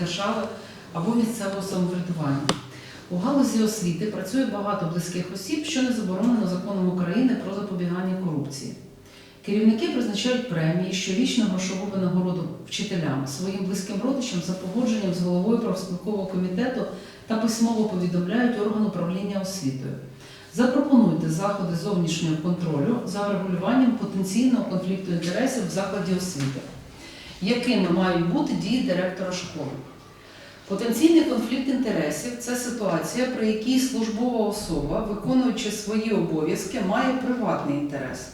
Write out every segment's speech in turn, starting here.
держави або місцевого самоврядування. У галузі освіти працює багато близьких осіб, що не заборонено законом України про запобігання корупції. Керівники призначають премії, щорічну грошову винагороду вчителям, своїм близьким родичам за погодженням з головою профспілкового комітету та письмово повідомляють орган управління освітою. Запропонуйте заходи зовнішнього контролю за врегулюванням потенційного конфлікту інтересів в закладі освіти, якими мають бути дії директора школи. Потенційний конфлікт інтересів це ситуація, при якій службова особа, виконуючи свої обов'язки, має приватний інтерес.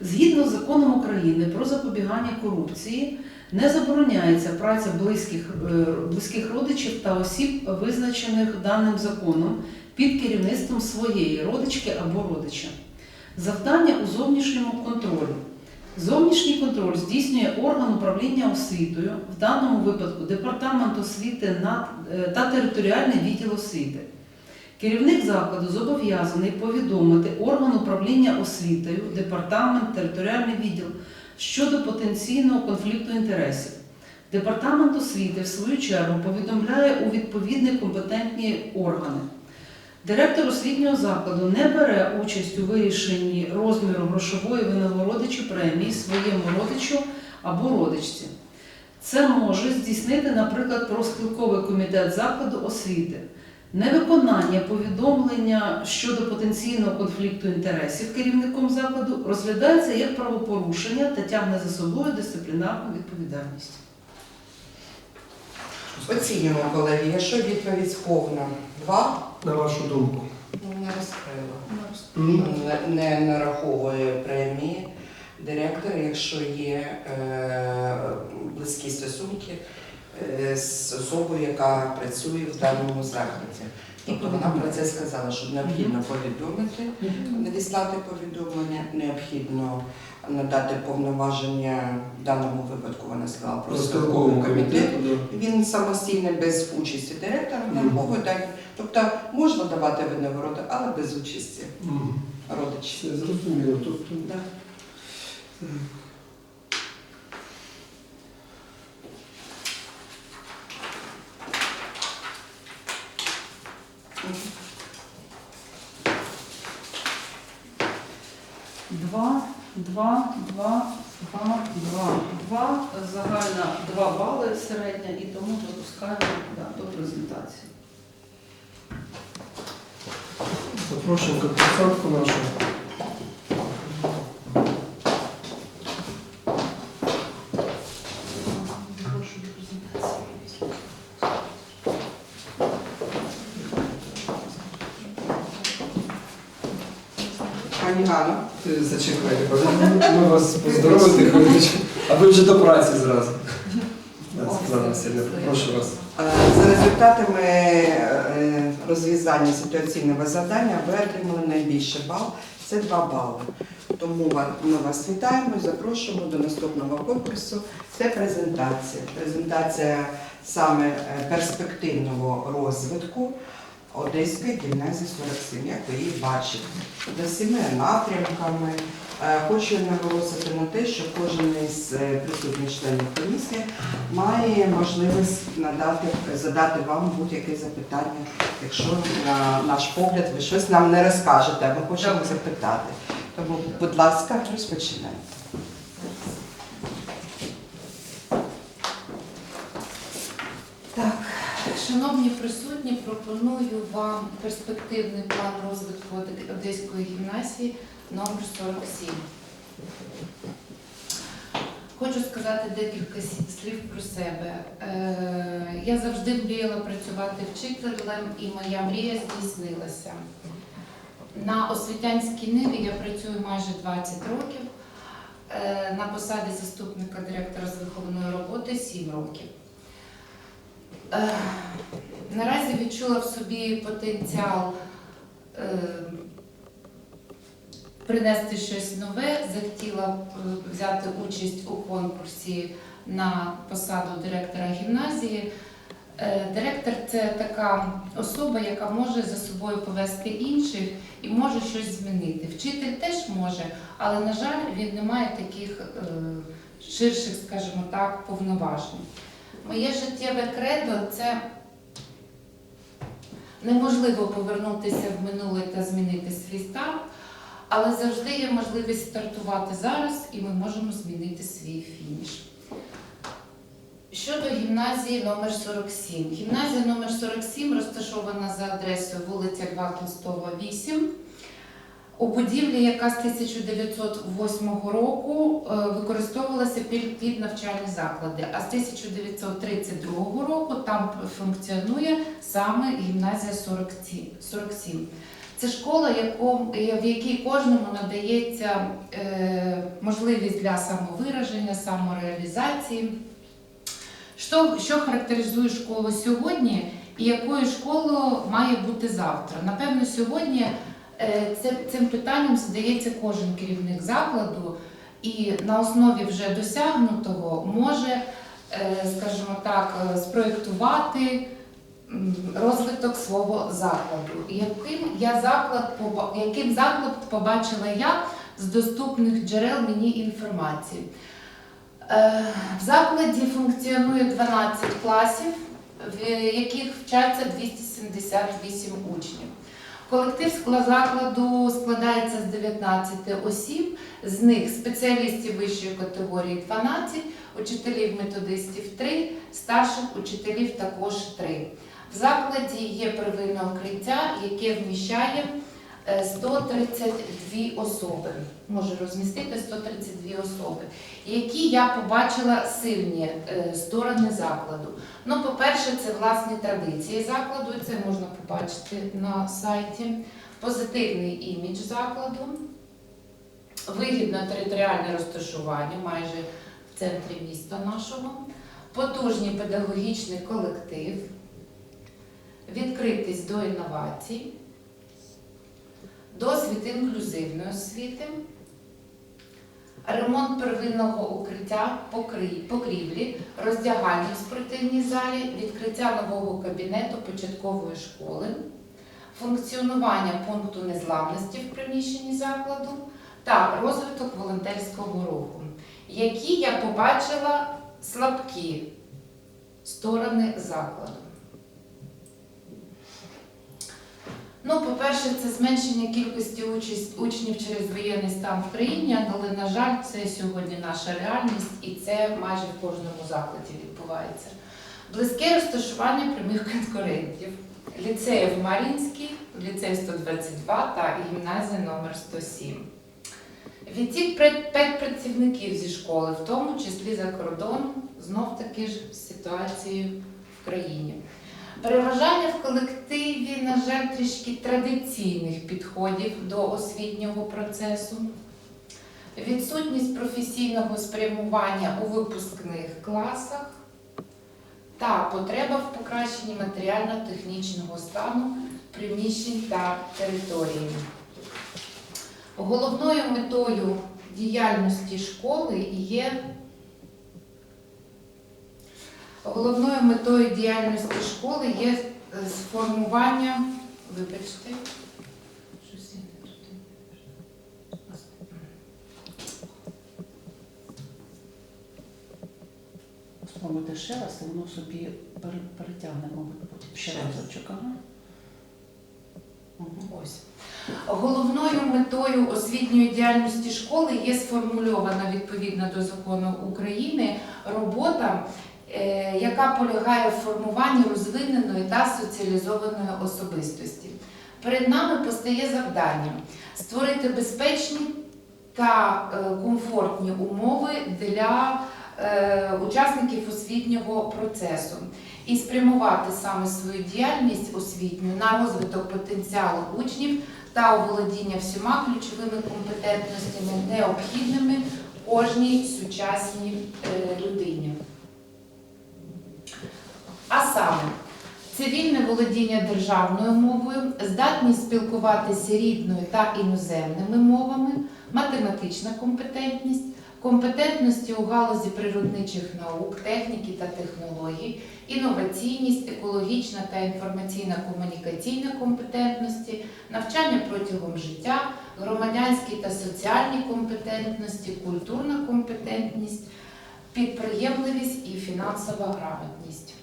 Згідно з законом України про запобігання корупції, не забороняється праця близьких, е, близьких родичів та осіб, визначених даним законом, під керівництвом своєї родички або родича. Завдання у зовнішньому контролі. Зовнішній контроль здійснює орган управління освітою, в даному випадку департамент освіти е, та територіальний відділ освіти. Керівник закладу зобов'язаний повідомити орган управління освітою, департамент, територіальний відділ щодо потенційного конфлікту інтересів. Департамент освіти, в свою чергу, повідомляє у відповідні компетентні органи. Директор освітнього закладу не бере участь у вирішенні розміру грошової винагороди чи премії своєму родичу або родичці. Це може здійснити, наприклад, профспілковий комітет закладу освіти. Невиконання повідомлення щодо потенційного конфлікту інтересів керівником закладу розглядається як правопорушення та тягне за собою дисциплінарну відповідальність. Оцінюємо, колеги, якщо відповідь повна, два, На вашу думку. ну, не розкрила. Ні. Не, не нараховує премії, директора, якщо є е, близькі стосунки з особою, яка працює в даному закладі. Тобто вона про це сказала, що необхідно повідомити, надіслати повідомлення, необхідно надати повноваження в даному випадку. Вона сказала про Розпілковому комітету. Він самостійний без участі директора нервової дані. Тобто можна давати винагороду, але без участі родичів. Зрозуміло. Тобто, Да. Два, два, два, два, два, два. Загальна два бали середня і тому допускаємо да, до презентації. запрошуємо конкурсантку нашу. Е, Зачекайте, ми- ми вас поздоровити хвилиночку, а ви вже до праці зразу. Прошу вас. е, за результатами е, розв'язання ситуаційного завдання ви отримали найбільше бал. Це 2 бали. Тому ми вас вітаємо і запрошуємо до наступного конкурсу. Це презентація. Презентація саме е, перспективного розвитку Одеської гімназії 47, як ви її бачите, за всіма напрямками. Е, Хочу наголосити на те, що кожен із е, присутніх членів комісії має можливість надати, задати вам будь-яке запитання, якщо на наш погляд ви щось нам не розкажете, а ми хочемо запитати. Тому, будь ласка, розпочинайте. Так, шановні присутні, пропоную вам перспективний план розвитку Одеської гімназії номер 47. Хочу сказати декілька слів про себе. Е, я завжди мріяла працювати вчителем, і моя мрія здійснилася. На освітянській ниві я працюю майже 20 років. Е, на посаді заступника директора з виховної роботи 7 років. Е, Наразі відчула в собі потенціал е, принести щось нове, захотіла е, взяти участь у конкурсі на посаду директора гімназії. Е, Директор це така особа, яка може за собою повести інших і може щось змінити. Вчитель теж може, але, на жаль, він не має таких е, ширших, скажімо так, повноважень. Моє життєве кредо це неможливо повернутися в минуле та змінити свій старт, але завжди є можливість стартувати зараз, і ми можемо змінити свій фініш. Щодо гімназії номер 47. Гімназія номер 47 розташована за адресою вулиця Льва 8. У будівлі, яка з 1908 року е, використовувалася під, навчальні заклади, а з 1932 року там функціонує саме гімназія 47. 47. Це школа, е, в якій кожному надається е, можливість для самовираження, самореалізації. Що, що характеризує школу сьогодні і якою школою має бути завтра? Напевно, сьогодні цим питанням задається кожен керівник закладу, і на основі вже досягнутого може, е, скажімо так, е, спроєктувати розвиток свого закладу. Яким я заклад яким заклад побачила я з доступних джерел мені інформації. Е, В закладі функціонує 12 класів, в яких вчаться 278 учнів. Колектив закладу складається з 19 осіб, з них спеціалістів вищої категорії 12, учителів методистів 3, старших учителів також 3. В закладі є первинне укриття, яке вміщає 132 особи, може розмістити 132 особи, які я побачила сильні е, сторони закладу. Ну, по-перше, це власні традиції закладу, це можна побачити на сайті. Позитивний імідж закладу. вигідне територіальне розташування майже в центрі міста нашого, потужний педагогічний колектив, відкритість до інновацій, досвід інклюзивної освіти, ремонт первинного укриття покрівлі, роздягальні в спортивній залі, відкриття нового кабінету початкової школи, функціонування пункту незламності в приміщенні закладу та розвиток волонтерського руху, які я побачила слабкі сторони закладу. Ну, по-перше, це зменшення кількості участь, учнів через воєнний стан в країні, але, на жаль, це сьогодні наша реальність і це майже в кожному закладі відбувається. Близьке розташування прямих конкурентів. Ліцеїв Мар'їнський, ліцей 122 та гімназія номер 107. Відтік працівників зі школи, в тому числі за кордоном, знов таки ж з ситуацією в країні. Переважання в колективі, на жаль, трішки традиційних підходів до освітнього процесу, відсутність професійного спрямування у випускних класах та потреба в покращенні матеріально-технічного стану приміщень та території. Головною метою діяльності школи є Головною метою діяльності школи є е, сформування, вибачте, щось я туди. Спробуйте ще раз, і воно собі пере- перетягне, мабуть, потім ще разочок. Ага. Ось. Головною метою освітньої діяльності школи є сформульована відповідно до закону України робота, е, яка полягає в формуванні розвиненої та соціалізованої особистості. Перед нами постає завдання створити безпечні та е, комфортні умови для е, учасників освітнього процесу і спрямувати саме свою діяльність освітню на розвиток потенціалу учнів та оволодіння всіма ключовими компетентностями, необхідними кожній сучасній е, людині. А саме цивільне володіння державною мовою, здатність спілкуватися рідною та іноземними мовами, математична компетентність, компетентності у галузі природничих наук, техніки та технологій, інноваційність, екологічна та інформаційно-комунікаційна компетентності, навчання протягом життя, громадянські та соціальні компетентності, культурна компетентність, підприємливість і фінансова грамотність.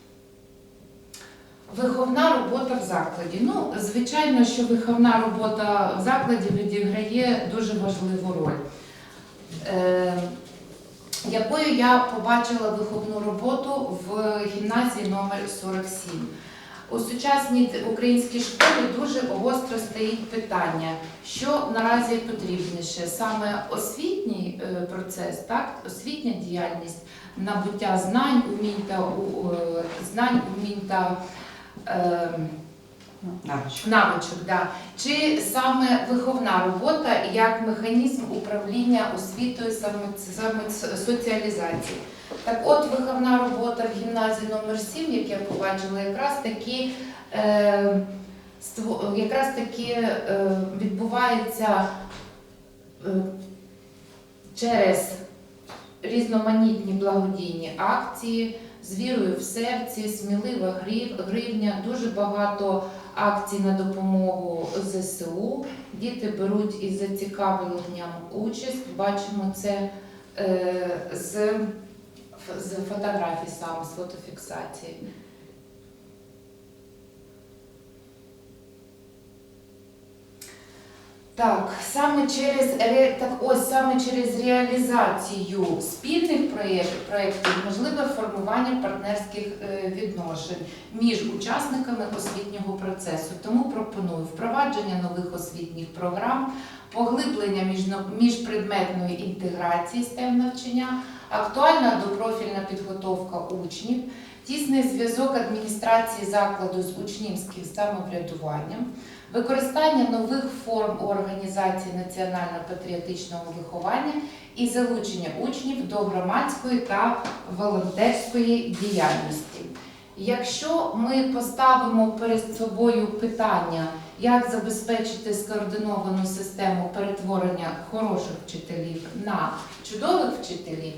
Виховна робота в закладі. Ну, звичайно, що виховна робота в закладі відіграє дуже важливу роль. Е, якою я побачила виховну роботу в гімназії номер 47. У сучасній українській школі дуже гостро стоїть питання, що наразі потрібніше саме освітній е, процес, так, освітня діяльність, набуття знань, умінь та е, знань, умінь та Навичок. навичок, да. чи саме виховна робота як механізм управління освітою, саме, саме соціалізації. Так от виховна робота в гімназії номер 7, як я побачила, якраз таки, е, якраз таки е, відбувається е, через різноманітні благодійні акції, з вірою в серці, смілива гривня, дуже багато акцій на допомогу ЗСУ. Діти беруть із зацікавленням участь. Бачимо це е, з, з фотографій саме, з фотофіксації. Так, саме через так ось саме через реалізацію спільних проєктів, можливе формування партнерських е, відношень між учасниками освітнього процесу. Тому пропоную впровадження нових освітніх програм, поглиблення міжпредметної інтеграції STEM навчання, актуальна допрофільна підготовка учнів, тісний зв'язок адміністрації закладу з учнівським самоврядуванням, використання нових форм організації національно-патріотичного виховання і залучення учнів до громадської та волонтерської діяльності. Якщо ми поставимо перед собою питання, як забезпечити скоординовану систему перетворення хороших вчителів на чудових вчителів,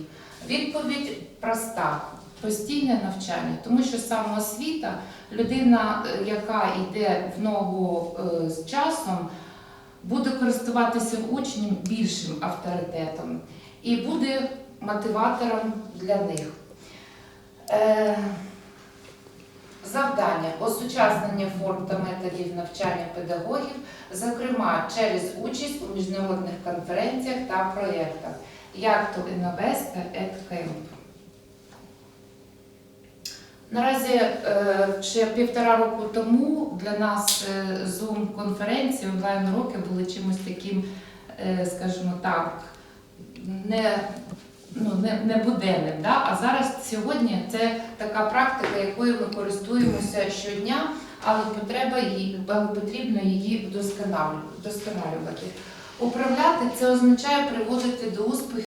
відповідь проста. Постійне навчання, тому що самоосвіта, людина, е, яка йде в ногу е, з часом, буде користуватися в учнів більшим авторитетом і буде мотиватором для них. Е, Завдання осучаснення форм та методів навчання педагогів, зокрема через участь у міжнародних конференціях та проєктах, як то Інновест та EdCamp. Наразі е, ще півтора року тому для нас е, Zoom-конференції, онлайн-уроки були чимось таким, е, скажімо так, не, ну, не, не буденним. Да? А зараз сьогодні це така практика, якою ми користуємося щодня, але потреба її, але потрібно її вдосконалювати. Управляти це означає приводити до успіху